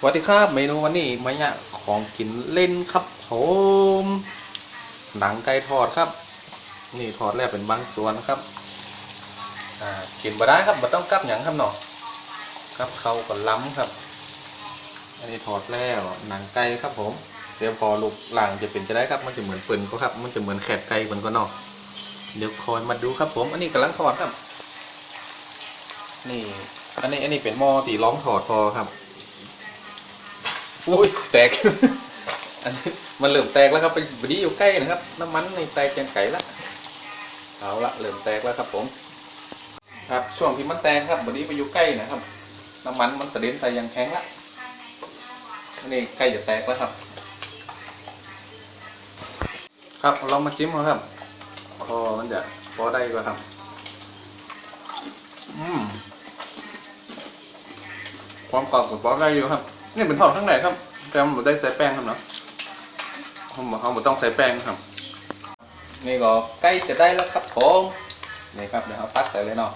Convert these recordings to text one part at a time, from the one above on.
สวัสดีครับเมนูวันนี้มาเนี่ยของกินเล่นครับผมหนังไก่ทอดครับ นี่ทอดแล้วเป็นบางส่วนครับอ่ากินมาได้ครับมาต้องกับหยังครับเนาะกลับเขากับล้ำครับ อันนี้ทอดแล้วหนังไก่ครับผมเดี๋ยวพอลูกหลังจะเป็นจะได้ครับ มันจะเหมือนปืนเขาครับ มันจะเหมือนแขกไก่เหมือนก็นาะเดี๋ยวคอยมาดูครับ ผมอันนี้กำลังทอดครับ นี่ อันนี้อันนี้เป็นหม้อตีร้องถอดพอครับ อุ้ยแตก อันนี้มันเริ่มแตกแล้วครับไปบดีอยู่ใกล้นะครับ น้ำมันในแตกยังไก่ละเอาละเริ่มแตกแล้วครับผม ครับช่วงที่มันแตกครับบดีไปอยู่ใกล้นะครับ น้ำมันมันสะเด็นใส่ยางแข็งละนนี้ใกล้จะแตกแล้วครับ ครับลองมาจิ้มครับพอมันจะพอได้กว่าครับ อืมความกรอบกับพอได้อยู่ครับ นี่เป็นทอดข้างในครับ แต่มันบ่ได้ใส่แป้งครับเนาะผมบอกเขาบ่ต้องใส่แป้งครับ นี่ก็ใกล้จะได้แล้วครับผมนี่ครับเดี๋ยวเอาตักใส่เลยเนาะ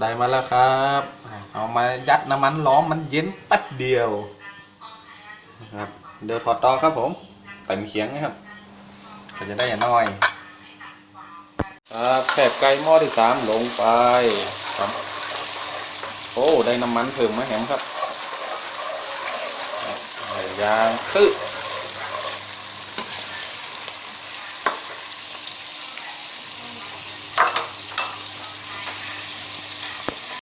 ได้มาแล้วครับ เอามายัดน้ำมันล้อมมันเย็นแป๊บเดียวครับเดี๋ยวถอดต่อครับผมใส่มเขียงนะครับก็จะได้อย่างน้อยครับแผบไก่หม้อที่สามลงไปครับ โอ้ ได้น้ำมันเพิ่มมาแหมครับใส่ยางปึ๊บ